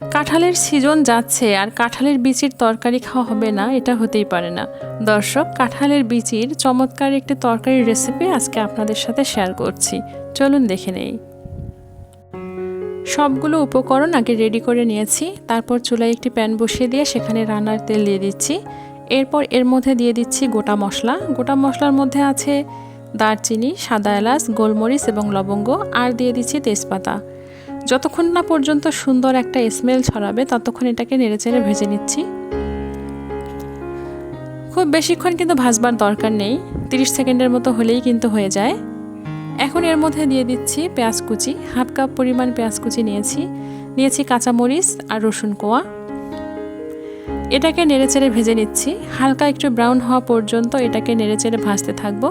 কাঁঠালের সিজন যাচ্ছে আর কাঁঠালের বিচির তরকারি খাওয়া হবে না, এটা হতেই পারে না। দর্শক, কাঁঠালের বিচির চমৎকার একটি তরকারির রেসিপি আজকে আপনাদের সাথে শেয়ার করছি। চলুন দেখে নেই। সবগুলো উপকরণ আগে রেডি করে নিয়েছি, তারপর চুলায় একটি প্যান বসিয়ে দিয়ে সেখানে রান্নার তেল দিয়ে দিচ্ছি। এরপর এর মধ্যে দিয়ে দিচ্ছি গোটা মশলা। গোটা মশলার মধ্যে আছে দারচিনি, সাদা এলাচ, গোলমরিচ এবং লবঙ্গ, আর দিয়ে দিচ্ছি তেজপাতা। যতক্ষণ না পর্যন্ত সুন্দর একটা স্মেল ছড়াবে, ততক্ষণ এটাকে নেড়েচেড়ে ভেজে নিচ্ছি। খুব বেশিক্ষণ কিন্তু ভাজবার দরকার নেই 30 সেকেন্ডের মতো হলেই কিন্তু হয়ে যায়। এখন এর মধ্যে দিয়ে দিচ্ছি পেঁয়াজ কুচি, হাফ কাপ পরিমাণ পেঁয়াজ কুচি নিয়েছি। নিয়েছি কাঁচামরিচ আর রসুন কোয়া। এটাকে নেড়েচেড়ে ভেজে নিচ্ছি। হালকা একটু ব্রাউন হওয়া পর্যন্ত এটাকে নেড়েচেড়ে ভাজতে থাকব।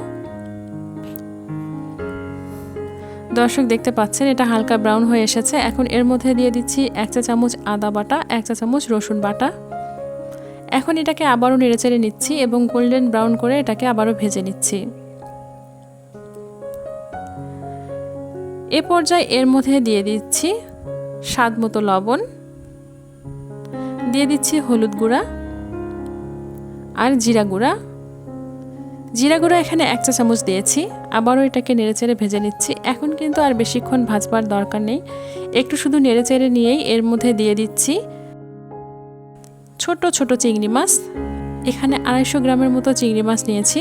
দর্শক দেখতে পাচ্ছেন, এটা হালকা ব্রাউন হয়ে এসেছে। এখন এর মধ্যে দিয়ে দিচ্ছি এক চা চামচ আদা বাটা, এক চা চামচ রসুন বাটা। এখন এটাকে আবারও নেড়েচেড়ে নিচ্ছি এবং গোল্ডেন ব্রাউন করে এটাকে আবারও ভেজে নিচ্ছি। এ পর্যায়ে এর মধ্যে দিয়ে দিচ্ছি স্বাদ মতো লবণ। দিয়ে দিচ্ছি হলুদ গুঁড়া আর জিরা গুঁড়া। জিরা গুঁড়া এখানে এক চা চামচ দিয়েছি, আবারও এটাকে নেড়েচেড়ে ভেজে নিচ্ছি। এখন কিন্তু আর বেশিক্ষণ ভাজবার দরকার নেই। একটু শুধু নেড়েচেড়ে নিয়েই এর মধ্যে দিয়ে দিচ্ছি ছোট ছোট চিংড়ি মাছ। এখানে আড়াইশো গ্রামের মতো চিংড়ি মাছ নিয়েছি।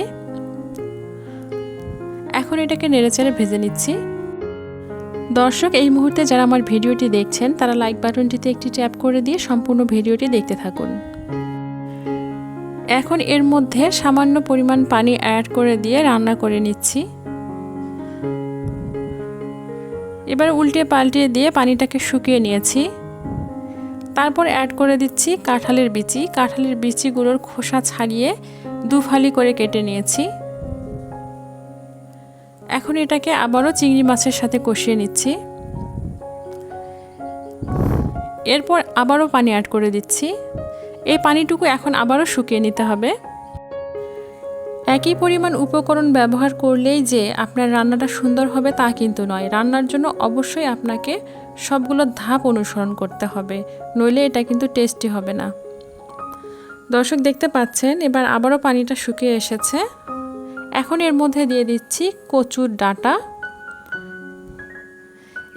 এখন এটাকে নেড়েচেড়ে ভেজে নিচ্ছি। দর্শক, এই মুহূর্তে যারা আমার ভিডিওটি দেখছেন, তারা লাইক বাটনটিতে একটি ট্যাপ করে দিয়ে সম্পূর্ণ ভিডিওটি দেখতে থাকুন। এখন এর মধ্যে সামান্য পরিমাণ পানি অ্যাড করে দিয়ে রান্না করে নিচ্ছি। এবার উল্টে পাল্টিয়ে দিয়ে পানিটাকে শুকিয়ে নিয়েছি। তারপর অ্যাড করে দিচ্ছি কাঁঠালের বিচি। কাঁঠালের বিচিগুলোর খোসা ছাড়িয়ে দু ফালি করে কেটে নিয়েছি। এখন এটাকে আবারও চিংড়ি মাছের সাথে কষিয়ে নিচ্ছি। এরপর আবারও পানি অ্যাড করে দিচ্ছি। এই পানিটুকু এখন আবারও শুকিয়ে নিতে হবে। একই পরিমাণ উপকরণ ব্যবহার করলেই যে আপনার রান্নাটা সুন্দর হবে তা কিন্তু নয়। রান্নার জন্য অবশ্যই আপনাকে সবগুলো ধাপ অনুসরণ করতে হবে, নইলে এটা কিন্তু টেস্টি হবে না। দর্শক দেখতে পাচ্ছেন, এবার আবারও পানিটা শুকিয়ে এসেছে। এখন এর মধ্যে দিয়ে দিচ্ছি কচুর ডাটা।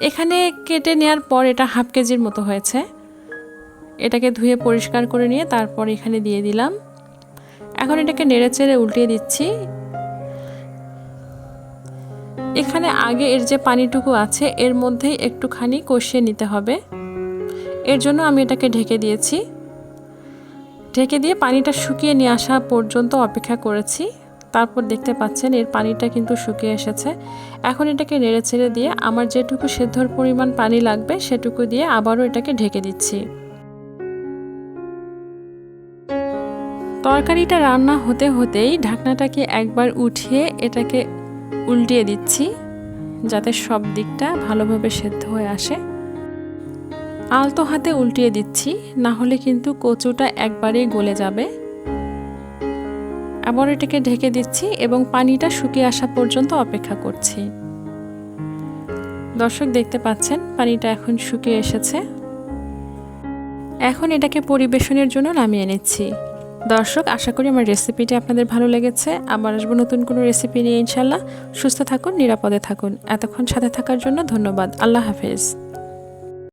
এখানে কেটে নেওয়ার পর এটা হাফ কেজির মতো হয়েছে। এটাকে ধুয়ে পরিষ্কার করে নিয়ে তারপর এখানে দিয়ে দিলাম। এখন এটাকে নেড়ে চেড়ে উল্টিয়ে দিচ্ছি। এখানে আগে এর যে পানিটুকু আছে, এর মধ্যেই একটুখানি কষিয়ে নিতে হবে। এর জন্য আমি এটাকে ঢেকে দিয়েছি। ঢেকে দিয়ে পানিটা শুকিয়ে নিয়ে আসা পর্যন্ত অপেক্ষা করেছি। তারপর দেখতে পাচ্ছেন এর পানিটা কিন্তু শুকিয়ে এসেছে। এখন এটাকে নেড়ে ছেড়ে দিয়ে আমার যেটুকু সেদ্ধর পরিমাণ পানি লাগবে, সেটুকু দিয়ে আবারও এটাকে ঢেকে দিচ্ছি। তরকারিটা রান্না হতে হতেই ঢাকনাটাকে একবার উঠিয়ে এটাকে উল্টিয়ে দিচ্ছি, যাতে সব দিকটা ভালোভাবে সেদ্ধ হয়ে আসে। আলতো হাতে উল্টিয়ে দিচ্ছি, না হলে কিন্তু কচুটা একবারেই গলে যাবে। আবার এটাকে ঢেকে দিচ্ছি এবং পানিটা শুকিয়ে আসা পর্যন্ত অপেক্ষা করছি। দর্শক দেখতে পাচ্ছেন, পানিটা এখন শুকিয়ে এসেছে। এখন এটাকে পরিবেশনের জন্য নামিয়ে নিচ্ছি। দর্শক, আশা করি আমার রেসিপিটি আপনাদের ভালো লেগেছে। আবার আসব নতুন কোনো রেসিপি নিয়ে ইনশাল্লাহ সুস্থ থাকুন, নিরাপদে থাকুন। এতক্ষণ সাথে থাকার জন্য ধন্যবাদ। আল্লাহ হাফেজ।